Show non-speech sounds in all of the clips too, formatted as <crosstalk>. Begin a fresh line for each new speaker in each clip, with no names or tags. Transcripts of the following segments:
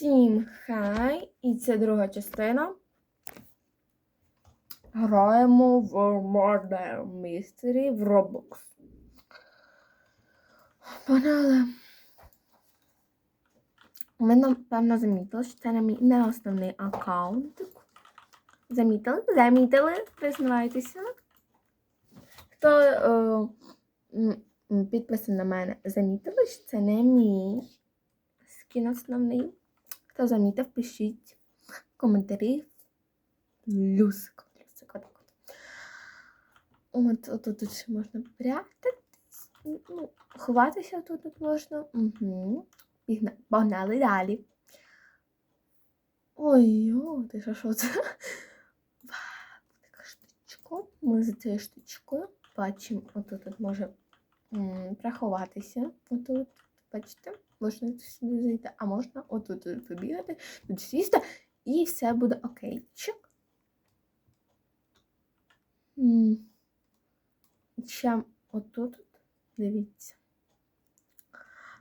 Всім хай! І це друга частина. Граємо в Murder Mystery в Roblox. Погнали. Ми, напевно, замітили, що це не основний аккаунт. Замітили? Замітили? Признавайтеся. Хто е, підписаний на мене, замітили, що це не мій скін основний. Хто замітив, пишіть в коментарі. Плюсик. Отак от. От, отут тут ще можна прятатись. Ну, ховатися тут, тут можна. Угу. Погнали далі. Ой, о, ти що, що це? Така штучка. Ми за цією штучкою бачимо, отут тут може приховатися. Отут, бачите, можна сюди зайти, а можна отут тут побігати, тут сісти, і все буде окей. Чик. Ще отут, дивіться.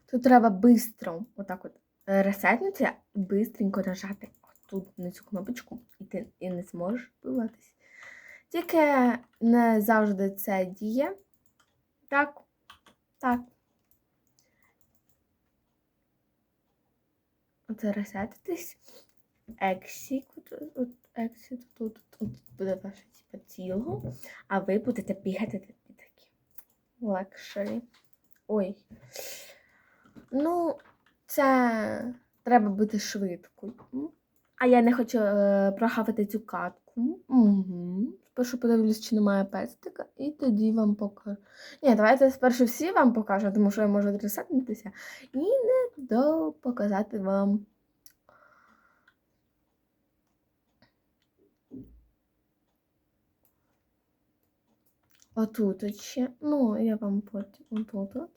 Тут треба бистро, отак от, е, ресетнутися і бистренько нажати тут на цю кнопочку, і ти і не зможеш вбиватись. Тільки не завжди це діє. Так, так. Оце ресетитись. Exit, от, exit, тут, тут буде ваше типу, тіло, а ви будете бігати такі. Лакшері. Ой. Ну, це треба бути швидкою. А я не хочу е, прогавити цю катку. Угу. Спершу подивлюсь, чи немає пестика, і тоді вам покажу. Ні, давайте спершу всі вам покажу, тому що я можу ресетнутися. І не до показати вам. Отут ще. Ну, я вам потім отут от.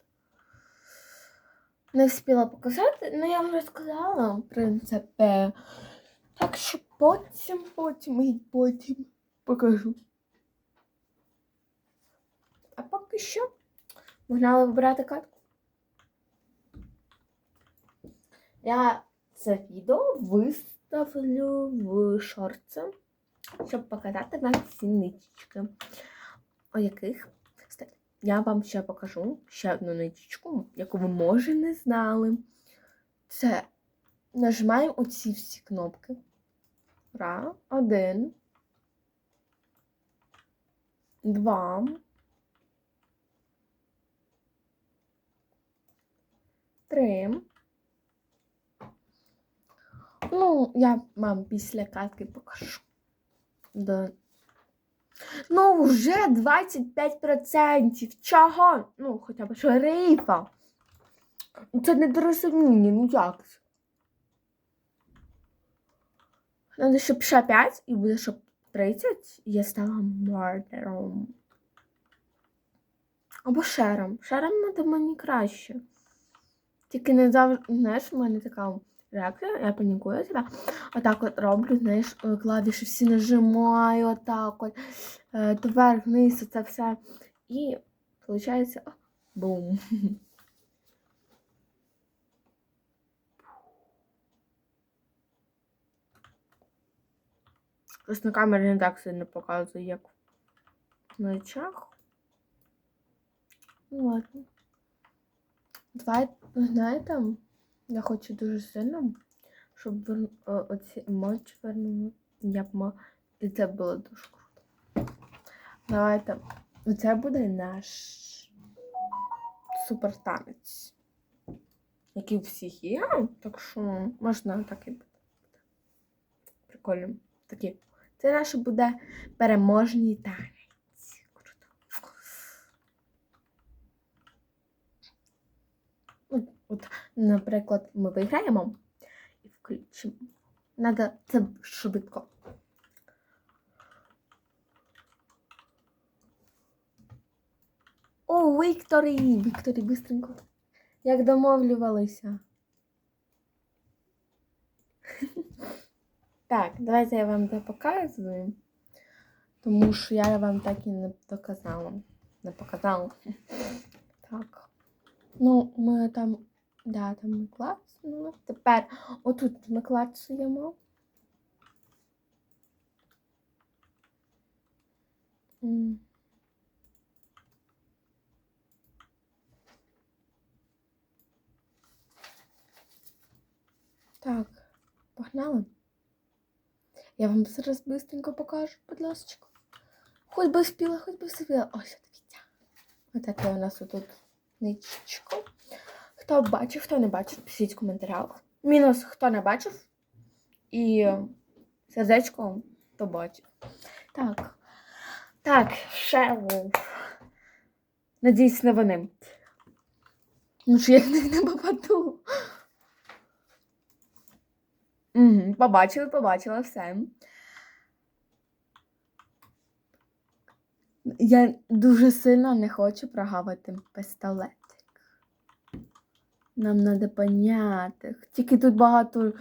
Не встигла показати, ну я вже сказала, в принципі. Так що потім, потім і потім покажу. А поки що погнали вибирати катку. Я це відео виставлю в шорти, щоб показати вам ці ниточки, о яких я вам ще покажу ще одну ниточку, яку ви може не знали. Це нажимаємо оці всі кнопки. Ра, один. Два. Три. Ну, я вам після катки покажу. Да. Ну, вже 25%. Чого? Ну, хоча б шерифа. Це недорозуміння, ну як? Надо, щоб ще 5 і буде, щоб 30, і я стала мардером. Або шером. Шером надо мені краще. Тільки не завжди, знаєш, в мене така реакція, я панікую себе. Отак от роблю, знаєш, клавіші всі нажимаю, отак от. е, То вниз, це все. І виходить, бум. <laughs> Просто на камері не так сильно показує, як на очах. Ну ладно. Давай, знаєте, я хочу дуже сильно, щоб оці емоції вернули. Я б ма... І це було дуже круто. Давайте. Оце буде наш супер танець. Який у всіх є, так що можна так і буде. Прикольно. Такий. Це наш буде переможний танець. От, от, наприклад, ми виграємо і включимо. Надо це швидко. О, Вікторі! Вікторі, бистренько. Як домовлювалися. <laughs> Так, давайте я вам це показую. Тому що я вам так і не доказала. Не показала. <laughs> Так. Ну, ми там Да, там ми клацнули. Тепер отут ми клацуємо. Так, погнали. Я вам зараз быстренько покажу, будь ласка. Хоч би спіла, хоч би спіла. Ось дивіться. Ось таке у нас тут ничко. Хто бачив, хто не бачив, пишіть в коментарях. Мінус, хто не бачив. І сердечко, хто бачив. Так. Так, ще. Надіюсь, не вони. Ну що я не попаду. Угу, побачили, побачила все. Я дуже сильно не хочу прогавити пістолетик. Нам треба поняти. Тільки тут багато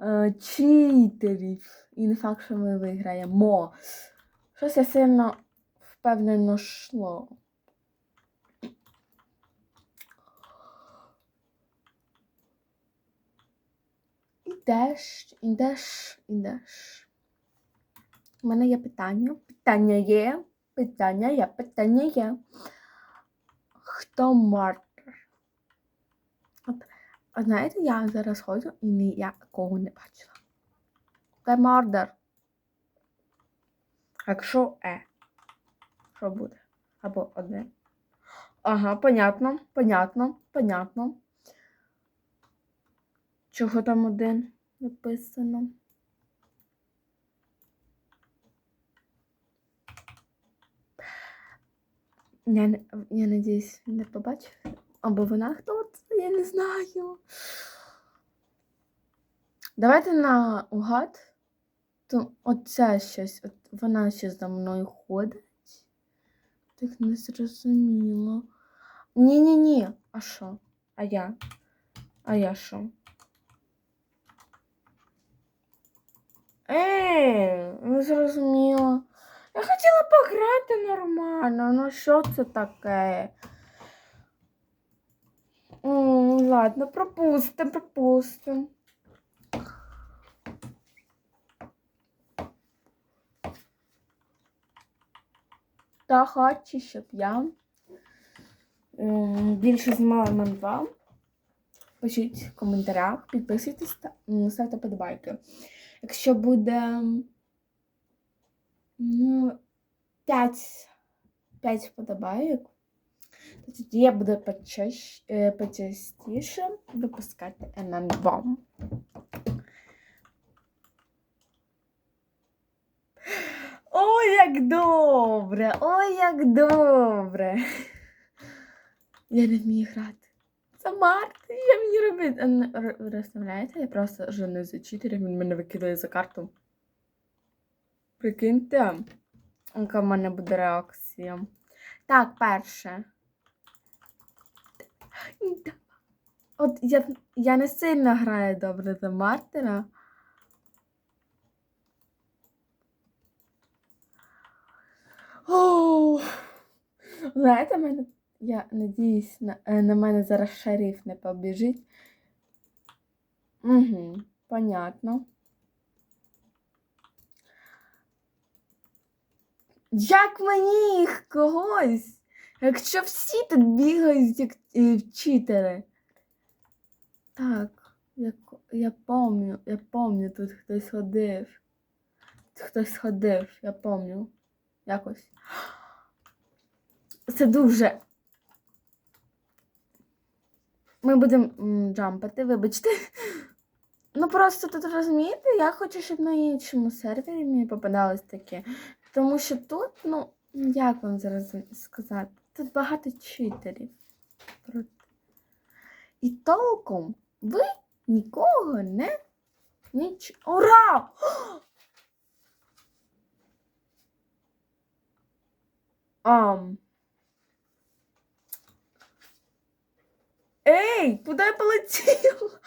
е, читерів. І не факт, що ми виграємо. Щось я сильно впевнено йшло. Ідеш, ідеш, ідеш. У мене є питання. Питання є. Питання є, питання є. Хто мартер? От, а знаєте, я зараз ходжу і ніякого не бачила. Це мардер. Якщо е. Що буде? Або одне. Ага, понятно, понятно, понятно. Чого там один написано? Я, я надіюсь, не побачив. Або вона хто це, я не знаю. Давайте на угад. То оце щось, от вона ще за мною ходить. Так не зрозуміло. Ні-ні-ні. А що? А я? А я що? Ей, не зрозуміла. Я хотіла пограти нормально, ну що це таке? М, ладно, пропустим, пропустим. Та хочу, щоб я м, більше знімала манва. Пишіть в коментарях, підписуйтесь м, ставте подобайки. Якщо буде ну, 5, 5 вподобайок, то тоді я буду почаще, почастіше випускати ММ2. Ой, як добре! Ой, як добре! Я не вмію грати. Це Март, я мені робити. Ви розставляєте? Я просто жену за читерів, він мене викидає за карту. Прикиньте, яка в мене буде реакція. Так, перше. От я, я не сильно граю добре за Мартина. О, знаєте, мене, я надіюсь, на, е, на мене зараз шериф не побіжить. Угу, понятно. Як мені їх когось? Якщо всі тут бігають як е, читери. Так, я, я помню, я помню, тут хтось ходив. Хтось ходив, я помню. Якось. Це дуже. Ми будемо м, джампати, вибачте. <laughs> Ну просто тут розумієте, я хочу, щоб на іншому сервері мені попадалось таке. Тому що тут, ну, як вам зараз сказати, тут багато читерів. І толком ви нікого не ніч. Ура! <gasps> Ам. Ей, куди я полетів?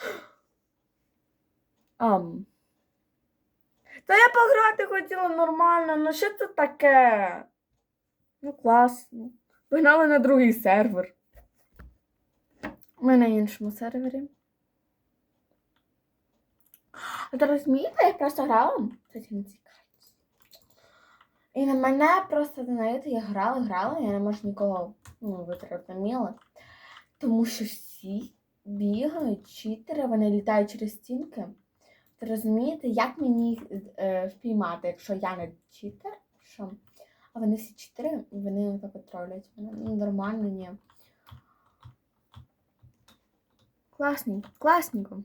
Ам. Та я пограти хотіла нормально, ну що це таке? Ну, класно. Погнали на другий сервер. Ми на іншому сервері. А ти розумієте, я просто грала? Це не цікаво. І на мене просто, знаєте, я грала, грала, я не можу нікого ну, міло. Тому що всі бігають, читери, вони літають через стінки. Ти розумієте, як мені їх е, впіймати, якщо я не читер? Що? А вони всі читери, і вони так тролять. Ну, нормально, ні. Класненько, класненько.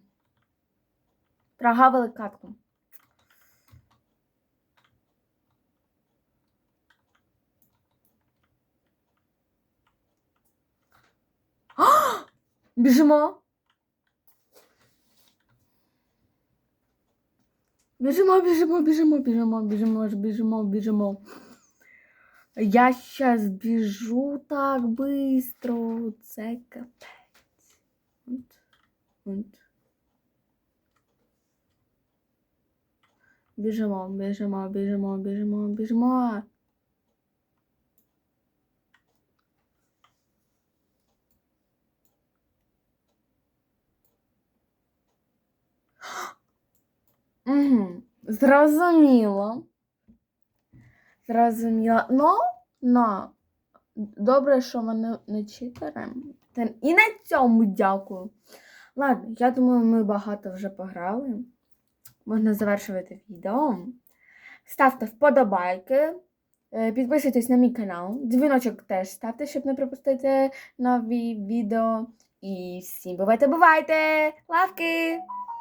Прогавили катку. А! Біжимо. Біжимо, біжимо, біжимо, біжимо, біжимо, біжимо, біжимо. Я щас біжу так бистро. Це капець. От, от. Біжимо, біжимо, біжимо, біжимо, біжимо. Угу. Зрозуміло. Зрозуміло. Ну, ну, добре, що мене не читери. І на цьому дякую. Ладно, я думаю, ми багато вже пограли. Можна завершувати відео. Ставте вподобайки. е, Підписуйтесь на мій канал. Дзвіночок теж ставте, щоб не пропустити нові відео. І всім бувайте, бувайте! Лавки!